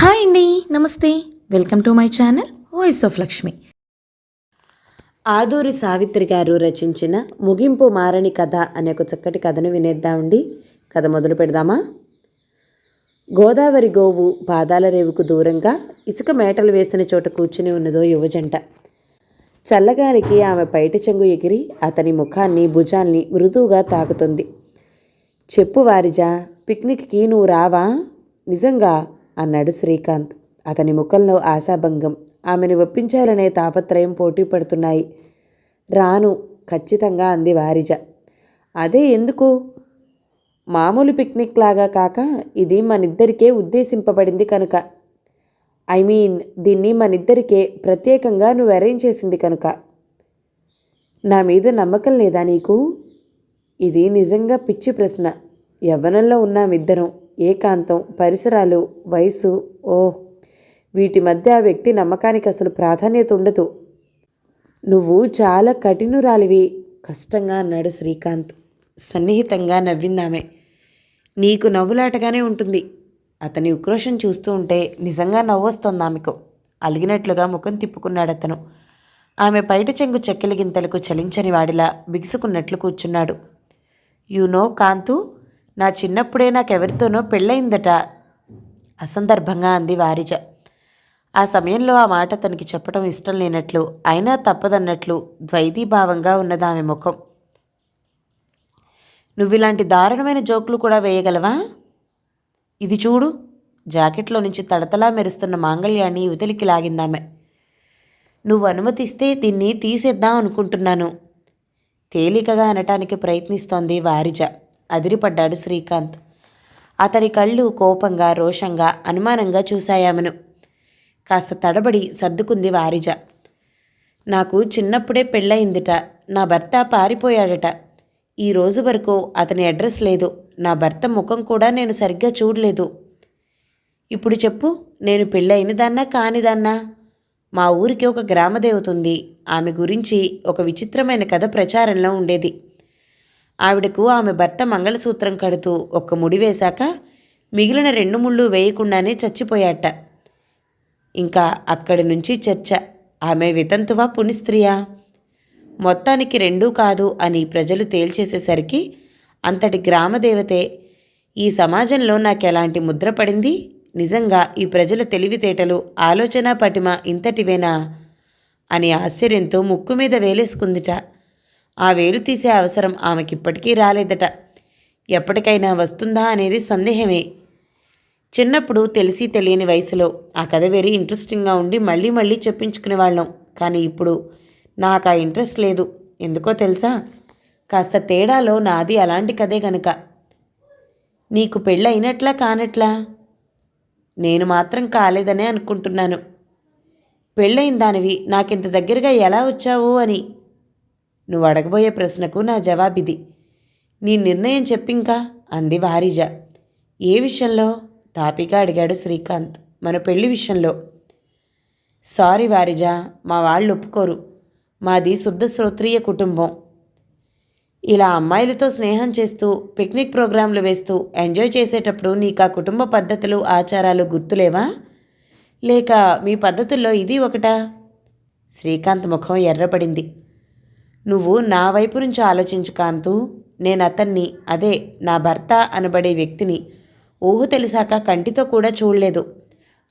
Hi అండి నమస్తే. Welcome to my channel voice of Lakshmi. Aduri Savitri గారు రచించిన ముగింపు మారని కథ అనే ఒక చక్కటి కథను వినేద్దామండి కథ మొదలు పెడదామా? గోదావరి గోవు పాదాల రేవుకు దూరంగా ఇసుక మేటలు వేసిన చోట కూర్చుని ఉన్నదో యువజంట. చల్లగాలికి ఆమె పైట చెంగు ఎగిరి అతని ముఖాన్ని భుజాల్ని మృదువుగా తాకుతుంది. చెప్పు వారిజా పిక్నిక్కి నువ్వు రావా? నిజంగా అన్నాడు శ్రీకాంత్. అతని ముఖంలో ఆశాభంగం. ఆమెను ఒప్పించాలనే తాపత్రయం పోటీ పడుతున్నాయి రాను ఖచ్చితంగా అంది వారిజ. అదే ఎందుకు? మామూలు పిక్నిక్ లాగా కాక ఇది మనిద్దరికే ఉద్దేశింపబడింది కనుక. ఐ మీన్ దీన్ని మనిద్దరికే ప్రత్యేకంగా నువ్వు అరేంజ్ చేసింది కనుక. నా మీద నమ్మకం లేదా నీకు? ఇది నిజంగా పిచ్చి ప్రశ్న. యవ్వనంలో ఉన్నామిద్దరం ఏకాంతం పరిసరాలు వయసు ఓ వీటి మధ్య ఆ వ్యక్తి నమ్మకానికి అసలు ప్రాధాన్యత ఉండదు. నువ్వు చాలా కఠినురాలివి. కష్టంగా అన్నాడు శ్రీకాంత్. సన్నిహితంగా నవ్విందామె. నీకు నవ్వులాటగానే ఉంటుంది. అతని ఉక్రోషం చూస్తూ ఉంటే నిజంగా నవ్వొస్తోంది ఆమెకు. అలిగినట్లుగా ముఖం తిప్పుకున్నాడు అతను. ఆమె పైట చెంగు చెక్కిలి గింతలకు చలించని వాడిలా బిగుసుకున్నట్లు కూర్చున్నాడు. You know Kanthu? నా చిన్నప్పుడే నాకెవరితోనో పెళ్ళయిందట. అసందర్భంగా అంది వారిజ. ఆ సమయంలో ఆ మాట తనకి చెప్పడం ఇష్టం లేనట్లు అయినా తప్పదన్నట్లు ద్వైతీభావంగా ఉన్నది ఆమె ముఖం. నువ్విలాంటి దారుణమైన జోకులు కూడా వేయగలవా? ఇది చూడు జాకెట్లో నుంచి తడతలా మెరుస్తున్న మాంగళ్యాన్ని యువతలికి లాగిందామె. నువ్వు అనుమతిస్తే దీన్ని తీసేద్దాం అనుకుంటున్నాను. తేలికగా అనటానికి ప్రయత్నిస్తోంది వారిజ. అదిరిపడ్డాడు శ్రీకాంత్. అతని కళ్ళు కోపంగా రోషంగా అనుమానంగా చూశాయామెను. కాస్త తడబడి సర్దుకుంది వారిజ. నాకు చిన్నప్పుడే పెళ్ళయిందిట నా భర్త పారిపోయాడట. ఈ రోజు వరకు అతని అడ్రస్ లేదు నా భర్త ముఖం కూడా నేను సరిగ్గా చూడలేదు. ఇప్పుడు చెప్పు నేను పెళ్ళైన దాన్నా కానిదాన్నా మా ఊరికి ఒక గ్రామదేవత ఉంది ఆమె గురించి ఒక విచిత్రమైన కథ ప్రచారంలో ఉండేది. ఆవిడకు ఆమె భర్త మంగళసూత్రం కడుతూ ఒక్క ముడి వేశాక మిగిలిన రెండు ముళ్ళు వేయకుండానే చచ్చిపోయాట. ఇంకా అక్కడి నుంచి చర్చ ఆమె వితంతువా పునిస్త్రీయా? మొత్తానికి రెండూ కాదు అని ప్రజలు తేల్చేసేసరికి అంతటి గ్రామదేవతే ఈ సమాజంలో నాకెలాంటి ముద్ర పడింది? నిజంగా ఈ ప్రజల తెలివితేటలు ఆలోచన పటిమ ఇంతటివేనా? అని ఆశ్చర్యంతో ముక్కు మీద వేలేసుకుందిట. ఆ వేలు తీసే అవసరం ఆమెకిప్పటికీ రాలేదట. ఎప్పటికైనా వస్తుందా అనేది సందేహమే. చిన్నప్పుడు తెలిసి తెలియని వయసులో ఆ కథ వెరీ ఇంట్రెస్టింగ్గా ఉండి మళ్ళీ మళ్ళీ చెప్పించుకునేవాళ్ళం కానీ ఇప్పుడు నాకు ఆ ఇంట్రెస్ట్ లేదు. ఎందుకో తెలుసా? కాస్త తేడాలో నాది అలాంటి కథే గనుక. నీకు పెళ్ళైనట్లా కానట్లా? నేను మాత్రం కాలేదనే అనుకుంటున్నాను. పెళ్ళైన దానివి నాకింత దగ్గరగా ఎలా వచ్చావు అని. నువ్వు అడగబోయే ప్రశ్నకు నా జవాబిది. నీ నిర్ణయం చెప్పింకా? అంది వారిజ. ఏ విషయంలో? తాపిగా అడిగాడు శ్రీకాంత్. మన పెళ్ళి విషయంలో. సారీ వారిజ మా వాళ్ళు ఒప్పుకోరు. మాది శుద్ధ శ్రోత్రియ కుటుంబం. ఇలా అమ్మాయిలతో స్నేహం చేస్తూ పిక్నిక్ ప్రోగ్రాంలు వేస్తూ ఎంజాయ్ చేసేటప్పుడు నీకు ఆ కుటుంబ పద్ధతులు ఆచారాలు గుర్తులేవా? లేక మీ పద్ధతుల్లో ఇది ఒకటా? శ్రీకాంత్ ముఖం ఎర్రపడింది. నువ్వు నా వైపు నుంచి ఆలోచించు కాంతు నేను అతన్ని అదే నా భర్త అనబడే వ్యక్తిని ఊహ తెలిసాక కంటితో కూడా చూడలేదు.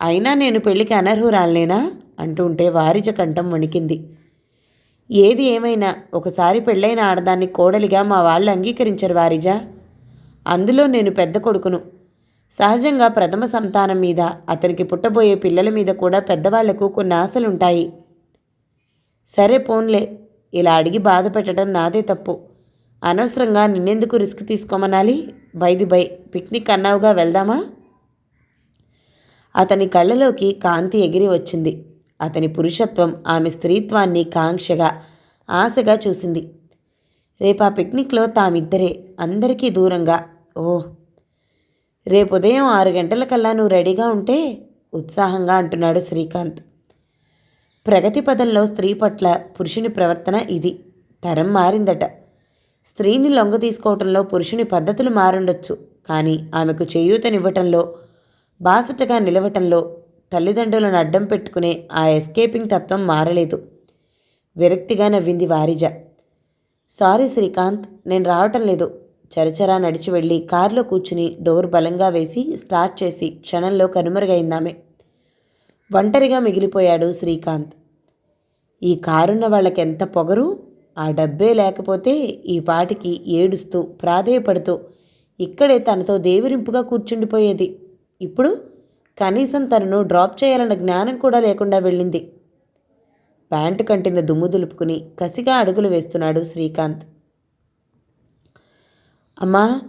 అయినా నేను పెళ్ళికి అనర్హురాలేనా అంటుంటే వారిజ కంఠం వణికింది. ఏది ఏమైనా ఒకసారి పెళ్ళైన ఆడదాన్ని కోడలిగా మా వాళ్ళు అంగీకరించరు వారిజా. అందులో నేను పెద్ద కొడుకును. సహజంగా ప్రథమ సంతానం మీద అతనికి పుట్టబోయే పిల్లల మీద కూడా పెద్దవాళ్ళకు కొన్ని ఆశలుంటాయి. సరే పోన్లే ఇలా అడిగి బాధ పెట్టడం నాదే తప్పు. అనవసరంగా నిన్నెందుకు రిస్క్ తీసుకోమనాలి? బైది బై పిక్నిక్ అన్నావుగా వెళ్దామా? అతని కళ్ళలోకి కాంతి ఎగిరి వచ్చింది. అతని పురుషత్వం ఆమె స్త్రీత్వాన్ని కాంక్షగా ఆశగా చూసింది. రేపు ఆ పిక్నిక్లో తామిద్దరే అందరికీ దూరంగా. ఓ రేపు ఉదయం ఆరు గంటలకల్లా నువ్వు రెడీగా ఉంటే ఉత్సాహంగా అంటున్నాడు శ్రీకాంత్. ప్రగతి పదంలో స్త్రీ పట్ల పురుషుని ప్రవర్తన ఇది. తరం మారిందట. స్త్రీని లొంగ తీసుకోవటంలో పురుషుని పద్ధతులు మారుండొచ్చు. కానీ ఆమెకు చేయూతనివ్వటంలో బాసటగా నిలవటంలో తల్లిదండ్రులను అడ్డం పెట్టుకునే ఆ ఎస్కేపింగ్ తత్వం మారలేదు. విరక్తిగా నవ్వింది వారిజ. సారీ శ్రీకాంత్ నేను రావటం లేదు. చరచరా నడిచి వెళ్ళి కారులో కూర్చుని డోర్ బలంగా వేసి స్టార్ట్ చేసి క్షణంలో కనుమరుగైందామే. ఒంటరిగా మిగిలిపోయాడు శ్రీకాంత్. ఈ కారున్న వాళ్ళకి ఎంత పొగరు? ఆ డబ్బే లేకపోతే ఈ పాటికి ఏడుస్తూ ప్రాధేయపడుతూ ఇక్కడే తనతో దేవిరింపుగా కూర్చుండిపోయేది. ఇప్పుడు కనీసం తనను డ్రాప్ చేయాలన్న జ్ఞానం కూడా లేకుండా వెళ్ళింది. ప్యాంటు కంటిన దుమ్ము దులుపుకుని కసిగా అడుగులు వేస్తున్నాడు శ్రీకాంత్. అమ్మా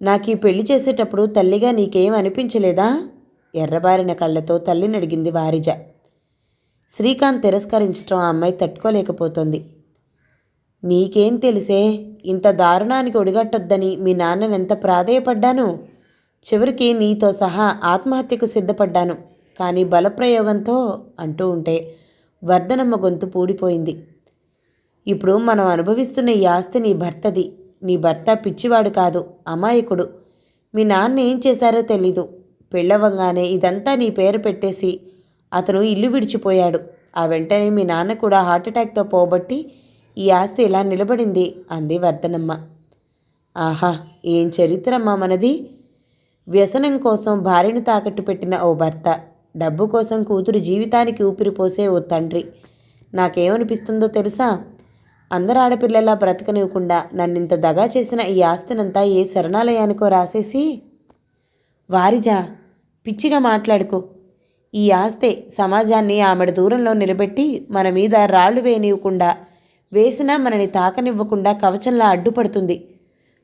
నాకు ఈ పెళ్ళి చేసేటప్పుడు తల్లిగా నీకేం అనిపించలేదా? ఎర్రబారిన కళ్ళతో తల్లినడిగింది వారిజ. శ్రీకాంత్ తిరస్కరించడం ఆ అమ్మాయి తట్టుకోలేకపోతుంది. నీకేం తెలిసే? ఇంత దారుణానికి ఒడిగట్టొద్దని మీ నాన్ననెంత ప్రాధేయపడ్డాను? చివరికి నీతో సహా ఆత్మహత్యకు సిద్ధపడ్డాను. కానీ బలప్రయోగంతో అంటూ ఉంటే వర్ధనమ్మ గొంతు పూడిపోయింది. ఇప్పుడు మనం అనుభవిస్తున్న ఈ ఆస్తి నీ భర్తది. నీ భర్త పిచ్చివాడు కాదు అమాయకుడు. మీ నాన్న ఏం చేశారో తెలీదు. పెళ్ళవంగానే ఇదంతా నీ పేరు పెట్టేసి అతను ఇల్లు విడిచిపోయాడు. ఆ వెంటనే మీ నాన్న కూడా హార్ట్అటాక్తో పోబట్టి ఈ ఆస్తి ఇలా నిలబడింది? అంది వర్ధనమ్మ. ఆహా ఏం చరిత్రమ్మా మనది? వ్యసనం కోసం భార్యను తాకట్టు పెట్టిన ఓ భర్త డబ్బు కోసం కూతురు జీవితానికి ఊపిరిపోసే ఓ తండ్రి. నాకేమనిపిస్తుందో తెలుసా? అందరు ఆడపిల్లలా బ్రతకనివ్వకుండా నన్నింత దగా చేసిన ఈ ఆస్తినంతా ఏ శరణాలయానికో రాసేసి? వారిజా పిచ్చిగా మాట్లాడుకో. ఈ ఆస్తే సమాజాన్ని ఆమెడ దూరంలో నిలబెట్టి మన మీద రాళ్ళు వేయనివ్వకుండా వేసినా మనని తాకనివ్వకుండా కవచంలా అడ్డుపడుతుంది.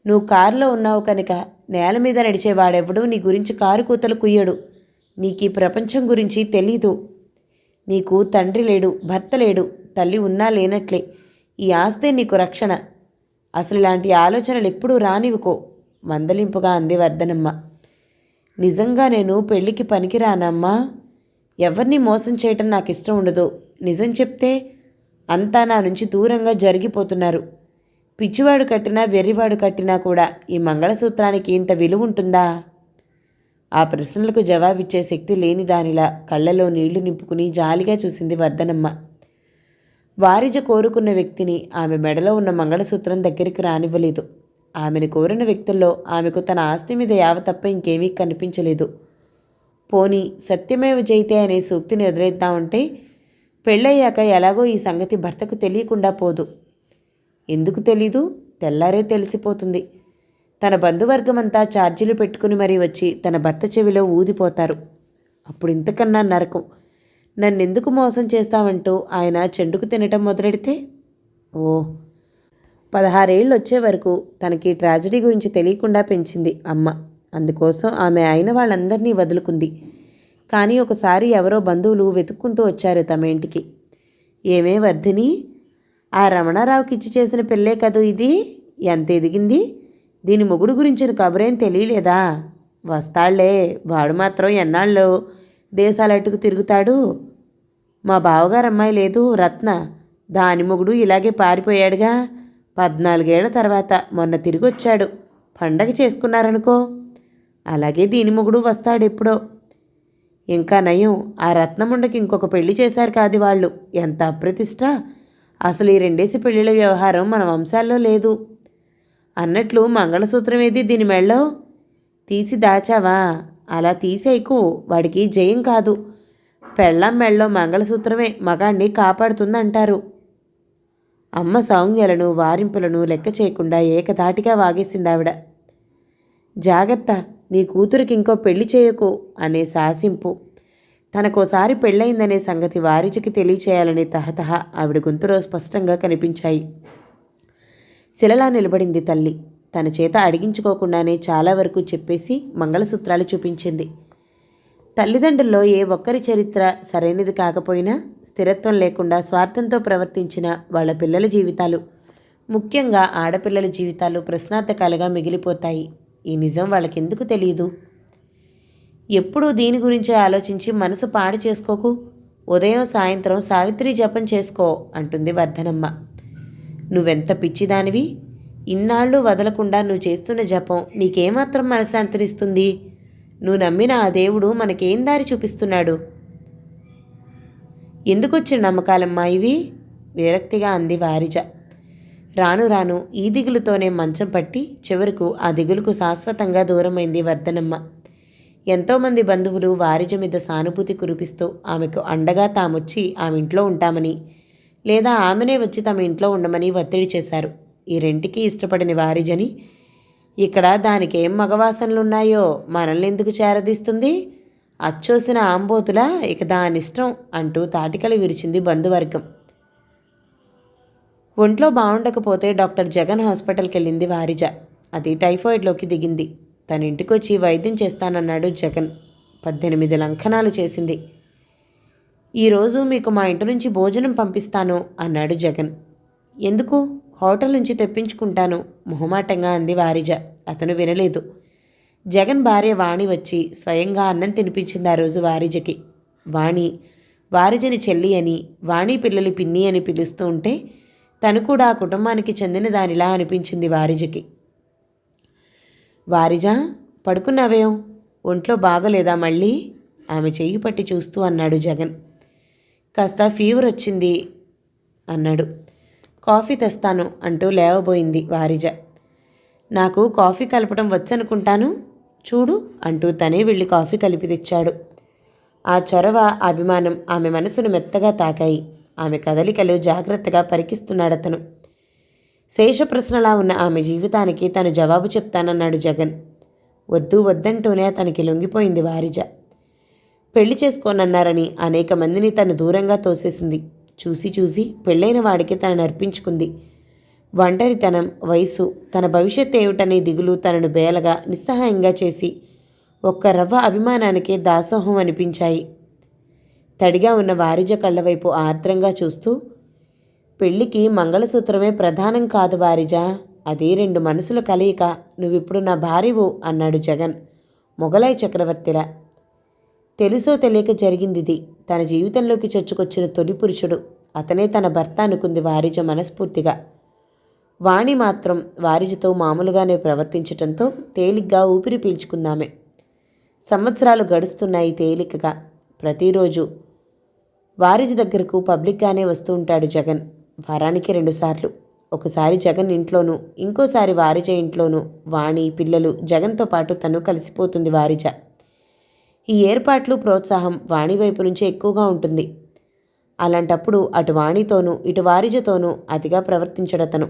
నువ్వు కారులో ఉన్నావు కనుక నేల మీద నడిచేవాడెవడూ నీ గురించి కారు కూతలు కుయ్యడు. నీకు ఈ ప్రపంచం గురించి తెలీదు. నీకు తండ్రి లేడు భర్త లేడు తల్లి ఉన్నా లేనట్లే. ఈ ఆస్తే నీకు రక్షణ. అసలు ఇలాంటి ఆలోచనలు ఎప్పుడూ రానివ్వుకో. మందలింపుగా అంది వర్ధనమ్మ. నిజంగా నేను పెళ్ళికి పనికిరానమ్మా. ఎవరిని మోసం చేయటం నాకు ఇష్టం ఉండదు. నిజం చెప్తే అంతా నా నుంచి దూరంగా జరిగిపోతున్నారు. పిచ్చివాడు కట్టినా వెర్రివాడు కట్టినా కూడా ఈ మంగళసూత్రానికి ఇంత విలువ ఉంటుందా? ఆ ప్రశ్నలకు జవాబిచ్చే శక్తి లేని దానిలా కళ్ళలో నీళ్ళు నింపుకుని జాలిగా చూసింది వర్ధనమ్మ. వారిజ కోరుకున్న వ్యక్తిని ఆమె మెడలో ఉన్న మంగళసూత్రం దగ్గరికి రానివ్వలేదు. ఆమెను కోరిన వ్యక్తుల్లో ఆమెకు తన ఆస్తి మీద యావ తప్ప ఇంకేమీ కనిపించలేదు. పోని సత్యమేవ జయితే అనే సూక్తిని వదిలేద్దామంటే పెళ్ళయ్యాక ఎలాగో ఈ సంగతి భర్తకు తెలియకుండా పోదు. ఎందుకు తెలీదు? తెల్లారే తెలిసిపోతుంది. తన బంధువర్గమంతా ఛార్జీలు పెట్టుకుని మరీ వచ్చి తన భర్త చెవిలో ఊదిపోతారు. అప్పుడు ఇంతకన్నా నరకం. నన్నెందుకు మోసం చేస్తావంటూ ఆయన చెండుకు తినటం మొదలెడితే? ఓ పదహారేళ్ళు వచ్చే వరకు తనకి ట్రాజడీ గురించి తెలియకుండా పెంచింది అమ్మ. అందుకోసం ఆమె అయిన వాళ్ళందరినీ వదులుకుంది. కానీ ఒకసారి ఎవరో బంధువులు వెతుక్కుంటూ వచ్చారు తమ ఇంటికి. ఏమే వర్ధిని? ఆ రమణారావుకి ఇచ్చి చేసిన పెళ్ళే కదూ ఇది? ఎంత ఎదిగింది? దీని మొగుడు గురించిన కబురేం తెలియలేదా? వస్తాళ్ళే వాడు మాత్రం ఎన్నాళ్ళు దేశాలట్టుకు తిరుగుతాడు? మా బావగారు అమ్మాయి లేదు రత్న. దాని మొగుడు ఇలాగే పారిపోయాడుగా. పద్నాలుగేళ్ళ తర్వాత మొన్న తిరిగి వచ్చాడు పండగ చేసుకున్నారనుకో. అలాగే దీని మొగుడు వస్తాడు ఎప్పుడో ఇంకా నయం ఆ రత్నముండకి ఇంకొక పెళ్ళి చేశారు కాదు వాళ్ళు. ఎంత అప్రతిష్ట! అసలు ఈ రెండేసి పెళ్ళిళ్ళ వ్యవహారం మన వంశాల్లో లేదు. అన్నట్లు మంగళసూత్రం ఏది దీని మెళ్ళో? తీసి దాచావా? అలా తీసేయకు వాడికి జయం కాదు. పెళ్ళం మెళ్ళో మంగళసూత్రమే మగాణ్ణి కాపాడుతుందంటారు. అమ్మ సౌమ్యలను వారింపులను లెక్క చేయకుండా ఏకధాటిగా వాగేసిందావిడ. జాగ్రత్త నీ కూతురికి ఇంకో పెళ్ళి చేయకు అనే శాసింపు తనకోసారి పెళ్ళయిందనే సంగతి వారిచికి తెలియచేయాలనే తహతహ ఆవిడ గొంతులో స్పష్టంగా కనిపించాయి. శిలలా నిలబడింది తల్లి. తన చేత అడిగించుకోకుండానే చాలా వరకు చెప్పేసి మంగళసూత్రాలు చూపించింది. తల్లిదండ్రుల్లో ఏ ఒక్కరి చరిత్ర సరైనది కాకపోయినా స్థిరత్వం లేకుండా స్వార్థంతో ప్రవర్తించిన వాళ్ళ పిల్లల జీవితాలు ముఖ్యంగా ఆడపిల్లల జీవితాలు ప్రశ్నార్థకాలుగా మిగిలిపోతాయి. ఈ నిజం వాళ్ళకెందుకు తెలియదు? ఎప్పుడూ దీని గురించి ఆలోచించి మనసు పాడు చేసుకోకు. ఉదయం సాయంత్రం సావిత్రి జపం చేసుకో అంటుంది వర్ధనమ్మ. నువ్వెంత పిచ్చిదానివి? ఇన్నాళ్ళు వదలకుండా నువ్వు చేస్తున్న జపం నీకేమాత్రం మనశ్శాంతినిస్తుంది? నువ్వు నమ్మిన ఆ దేవుడు మనకేం దారి చూపిస్తున్నాడు? ఎందుకొచ్చిన నమ్మకాలమ్మా ఇవి? విరక్తిగా అంది వారిజ. రాను రాను ఈ దిగులుతోనే మంచం పట్టి చివరకు ఆ దిగులుకు శాశ్వతంగా దూరమైంది వర్ధనమ్మ. ఎంతోమంది బంధువులు వారిజ మీద సానుభూతి కురిపిస్తూ ఆమెకు అండగా తామొచ్చి ఆమె ఇంట్లో ఉంటామని లేదా ఆమెనే వచ్చి తమ ఇంట్లో ఉండమని ఒత్తిడి చేశారు. ఈ రెంటికి ఇష్టపడిన వారిజని ఇక్కడ దానికేం మగవాసనలున్నాయో మనల్ని ఎందుకు చేరదీస్తుంది? అచ్చోసిన ఆంబోతులా ఇక దానిష్టం అంటూ తాటికలు విరిచింది బంధువర్గం. ఒంట్లో బాగుండకపోతే డాక్టర్ జగన్ హాస్పిటల్కి వెళ్ళింది వారిజ. అది టైఫాయిడ్లోకి దిగింది. తన ఇంటికొచ్చి వైద్యం చేస్తానన్నాడు జగన్. పద్దెనిమిది లంకనాలు చేసింది. ఈరోజు మీకు మా ఇంటి నుంచి భోజనం పంపిస్తాను అన్నాడు జగన్. ఎందుకు? హోటల్ నుంచి తెప్పించుకుంటాను మొహమాటంగా అంది వారిజ. అతను వినలేదు. జగన్ భార్య వాణి వచ్చి స్వయంగా అన్నం తినిపించింది ఆ రోజు వారిజకి. వాణి వారిజని చెల్లి అని వాణి పిల్లలు పిన్ని అని పిలుస్తూ ఉంటే తను కూడా ఆ కుటుంబానికి చెందిన దానిలా అనిపించింది వారిజకి. వారిజ పడుకున్నావేం? ఒంట్లో బాగలేదా మళ్ళీ? ఆమె చెయ్యి పట్టి చూస్తూ అన్నాడు జగన్. కాస్త ఫీవర్ వచ్చింది అన్నాడు. కాఫీ తెస్తాను అంటూ లేవబోయింది వారిజ. నాకు కాఫీ కలపడం వచ్చనుకుంటాను? చూడు అంటూ తనే వెళ్ళి కాఫీ కలిపి తెచ్చాడు. ఆ చొరవ అభిమానం ఆమె మనసును మెత్తగా తాకాయి. ఆమె కదలికలు జాగ్రత్తగా పరికిస్తున్నాడతను. శేష ప్రశ్నలా ఉన్న ఆమె జీవితానికి తను జవాబు చెప్తానన్నాడు జగన్. వద్దు వద్దంటూనే అతనికి లొంగిపోయింది వారిజ. పెళ్ళి చేసుకోనన్నారని అనేక మందిని తను దూరంగా తోసేసింది. చూసి చూసి పెళ్ళైన వాడికి తనను అర్పించుకుంది. ఒంటరితనం వయసు తన భవిష్యత్ ఏమిటనే దిగులు తనను బేలగా నిస్సహాయంగా చేసి ఒక్క రవ్వ అభిమానానికే దాసోహం అనిపించాయి. తడిగా ఉన్న వారిజ కళ్ళ వైపు ఆర్ద్రంగా చూస్తూ పెళ్ళికి మంగళసూత్రమే ప్రధానం కాదు వారిజ అది రెండు మనసుల కలయిక నువ్విప్పుడు నా భార్యవు అన్నాడు జగన్ మొగలాయి చక్రవర్తిలా. తెలుసో తెలియక జరిగిందిది. తన జీవితంలోకి చొచ్చుకొచ్చిన తొలి పురుషుడు. అతనే తన భర్త అనుకుంది వారిజ మనస్ఫూర్తిగా. వాణి మాత్రం వారిజతో మామూలుగానే ప్రవర్తించటంతో తేలిగ్గా ఊపిరి పీల్చుకుందామే. సంవత్సరాలు గడుస్తున్నాయి తేలికగా. ప్రతిరోజు వారిజ దగ్గరకు పబ్లిక్గానే వస్తూ ఉంటాడు జగన్. వారానికి రెండుసార్లు ఒకసారి జగన్ ఇంట్లోనూ ఇంకోసారి వారిజ ఇంట్లోనూ వాణి పిల్లలు జగన్తో పాటు తను కలిసిపోతుంది వారిజ. ఈ ఏర్పాట్లు ప్రోత్సాహం వాణి వైపు నుంచే ఎక్కువగా ఉంటుంది. అలాంటప్పుడు అటు వాణితోనూ ఇటు వారిజతోనూ అతిగా ప్రవర్తించడతను.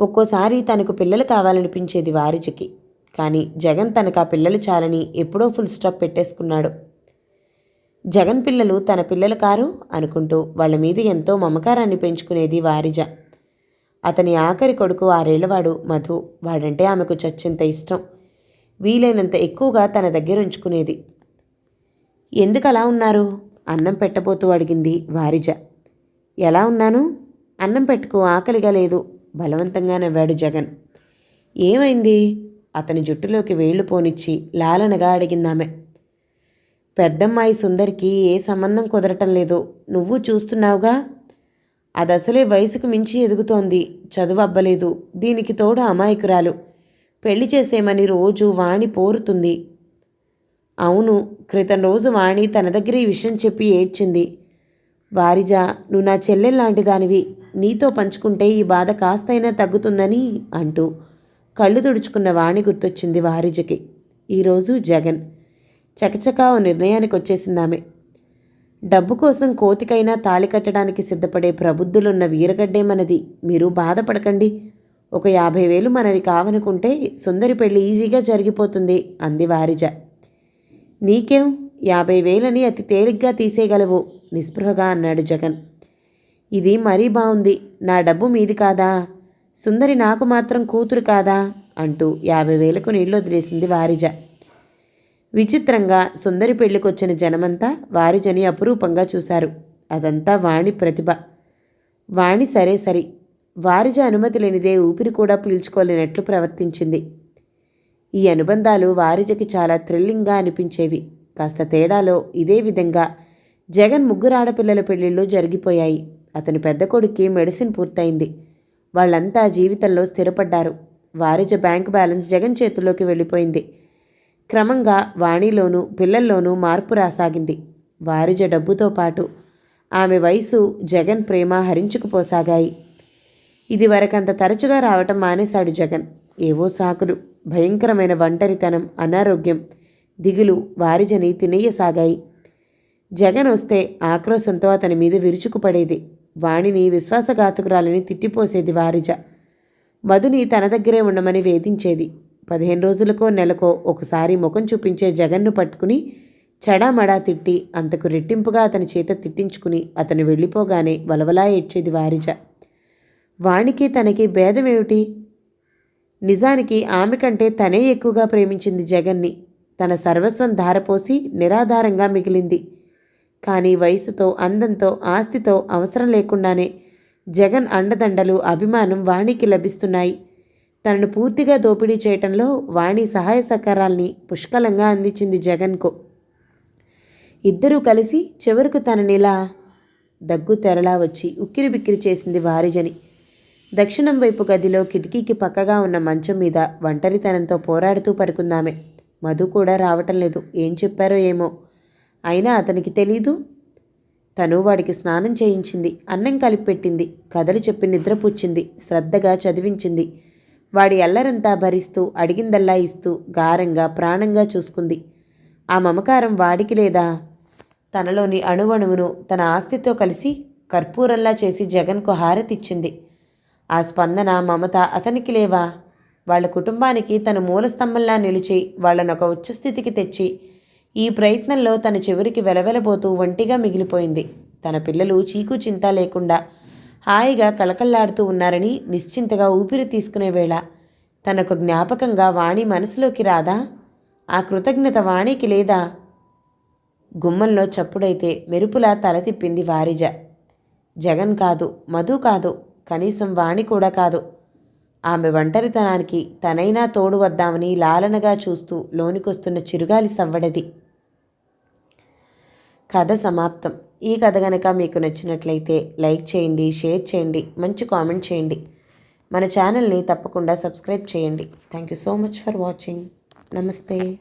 ఒక్కోసారి తనకు పిల్లలు కావాలనిపించేది వారిజకి. కానీ జగన్ తనకు ఆ పిల్లలు చాలని ఎప్పుడో ఫుల్ స్టాప్ పెట్టేసుకున్నాడు. జగన్ పిల్లలు తన పిల్లలు కారు అనుకుంటూ వాళ్ళ మీద ఎంతో మమకారాన్ని పెంచుకునేది వారిజ. అతని ఆఖరి కొడుకు ఆరేళ్ళవాడు మధు. వాడంటే ఆమెకు చచ్చింత ఇష్టం. వీలైనంత ఎక్కువగా తన దగ్గర ఉంచుకునేది. ఎందుకు అలా ఉన్నారు? అన్నం పెట్టబోతూ అడిగింది వారిజ. ఎలా ఉన్నాను? అన్నం పెట్టుకో ఆకలిగా లేదు బలవంతంగా నవ్వాడు జగన్. ఏమైంది? అతని జుట్టులోకి వేళ్ళు పోనిచ్చి లాలనగా అడిగిందామె. పెద్దమ్మాయి సుందరికి ఏ సంబంధం కుదరటం లేదు. నువ్వు చూస్తున్నావుగా? అది అసలే వయసుకు మించి ఎదుగుతోంది. చదువు అబ్బలేదు. దీనికి తోడు అమాయకురాలు. పెళ్ళి చేసేమని రోజు వాణి పోరుతుంది. అవును క్రితం రోజు వాణి తన దగ్గర ఈ విషయం చెప్పి ఏడ్చింది. వారిజా నువ్వు నా చెల్లెల్లాంటి దానివి నీతో పంచుకుంటే ఈ బాధ కాస్తైనా తగ్గుతుందని అంటూ కళ్ళు తుడుచుకున్న వాణి గుర్తొచ్చింది వారిజకి. ఈరోజు జగన్. చకచకా ఓ నిర్ణయానికి వచ్చేసిందామె. డబ్బు కోసం కోతికైనా తాళి కట్టడానికి సిద్ధపడే ప్రబుద్ధులున్న వీరగడ్డే మనది మీరు బాధపడకండి. ఒక యాభై వేలు మనవి కావనుకుంటే సుందరి పెళ్ళి ఈజీగా జరిగిపోతుంది అంది వారిజ. నీకేం? యాభై వేలని అతి తేలిగ్గా తీసేయగలవు నిస్పృహగా అన్నాడు జగన్. ఇది మరీ బాగుంది నా డబ్బు మీది కాదా? సుందరి నాకు మాత్రం కూతురు కాదా? అంటూ యాభై వేలకు నీళ్ళు వదిలేసింది వారిజ. విచిత్రంగా సుందరి పెళ్ళికొచ్చిన జనమంతా వారిజని అపురూపంగా చూశారు. అదంతా వాణి ప్రతిభ. వాణి సరే సరి. వారిజ అనుమతి లేనిదే ఊపిరి కూడా పీల్చుకోలేనట్లు ప్రవర్తించింది. ఈ అనుబంధాలు వారిజకి చాలా థ్రిల్లింగ్గా అనిపించేవి. కాస్త తేడాలో ఇదే విధంగా జగన్ ముగ్గురు ఆడపిల్లల పెళ్ళిళ్ళు జరిగిపోయాయి. అతని పెద్ద కొడుక్కి మెడిసిన్ పూర్తయింది. వాళ్ళంతా జీవితంలో స్థిరపడ్డారు. వారిజ బ్యాంక్ బ్యాలెన్స్ జగన్ చేతుల్లోకి వెళ్ళిపోయింది. క్రమంగా వాణిలోనూ పిల్లల్లోనూ మార్పు రాసాగింది. వారిజ డబ్బుతో పాటు ఆమె వయసు జగన్ ప్రేమ హరించుకుపోసాగాయి. ఇది వరకంత తరచుగా రావటం మానేశాడు జగన్. ఏవో సాకులు భయంకరమైన ఒంటరితనం అనారోగ్యం దిగులు వారిజని తినేయసాగాయి. జగన్ వస్తే ఆక్రోశంతో అతని మీద విరుచుకుపడేది. వాణిని విశ్వాసఘాతకురాలని తిట్టిపోసేది వారిజ. మధుని తన దగ్గరే ఉండమని వేధించేది. పదిహేను రోజులకో నెలకో ఒకసారి ముఖం చూపించే జగన్ను పట్టుకుని చెడామడా తిట్టి అంతకు రెట్టింపుగా అతని చేత తిట్టించుకుని అతను వెళ్ళిపోగానే వలవలా ఏడ్చేది వారిజ. వాణికి తనకి భేదమేమిటి? నిజానికి ఆమె కంటే తనే ఎక్కువగా ప్రేమించింది జగన్ని. తన సర్వస్వం ధారపోసి నిరాధారంగా మిగిలింది. కానీ వయసుతో అందంతో ఆస్తితో అవసరం లేకుండానే జగన్ అండదండలు అభిమానం వాణికి లభిస్తున్నాయి. తనను పూర్తిగా దోపిడీ చేయటంలో వాణి సహాయ సహకారాల్ని పుష్కలంగా అందించింది జగన్కు. ఇద్దరూ కలిసి చివరకు తననిలా దగ్గు తెరలా వచ్చి ఉక్కిరి బిక్కిరి చేసింది వారిజని. దక్షిణం వైపు గదిలో కిటికీకి పక్కగా ఉన్న మంచం మీద ఒంటరితనంతో పోరాడుతూ పరుకుందామె మధు కూడా రావటం లేదు. ఏం చెప్పారో ఏమో. అయినా అతనికి తెలీదు. తను వాడికి స్నానం చేయించింది. అన్నం కలిపెట్టింది. కథలు చెప్పి నిద్రపుచ్చింది శ్రద్ధగా చదివించింది. వాడి అల్లరంతా భరిస్తూ అడిగిందల్లా ఇస్తూ గారంగా ప్రాణంగా చూసుకుంది. ఆ మమకారం వాడికి లేదా? తనలోని అణువణువును తన ఆస్తితో కలిసి కర్పూరంలా చేసి జగన్కు హారతిచ్చింది. ఆ స్పందన మమత అతనికి లేవా? వాళ్ళ కుటుంబానికి తన మూలస్తంభంలా నిలిచి వాళ్ళను ఒక ఉచ్చస్థితికి తెచ్చి ఈ ప్రయత్నంలో తన చివరికి వెలవెలబోతూ ఒంటిగా మిగిలిపోయింది. తన పిల్లలు చీకు చింత లేకుండా హాయిగా కళకళ్ళాడుతూ ఉన్నారని నిశ్చింతగా ఊపిరి తీసుకునే వేళ తనకు జ్ఞాపకంగా వాణి మనసులోకి రాదా? ఆ కృతజ్ఞత వాణికి లేదా? గుమ్మంలో చప్పుడైతే మెరుపులా తల తిప్పింది వారిజ. జగన్ కాదు మధు కాదు కనీసం వాణి కూడా కాదు. ఆమె ఒంటరితనానికి తనైనా తోడు వద్దామని లాలనగా చూస్తూ లోనికొస్తున్న చిరుగాలి సవ్వడది. కథ సమాప్తం. ఈ కథ గనక మీకు నచ్చినట్లయితే లైక్ చేయండి షేర్ చేయండి మంచి కామెంట్ చేయండి. మన ఛానల్ని తప్పకుండా సబ్స్క్రైబ్ చేయండి. Thank you so much for watching. నమస్తే.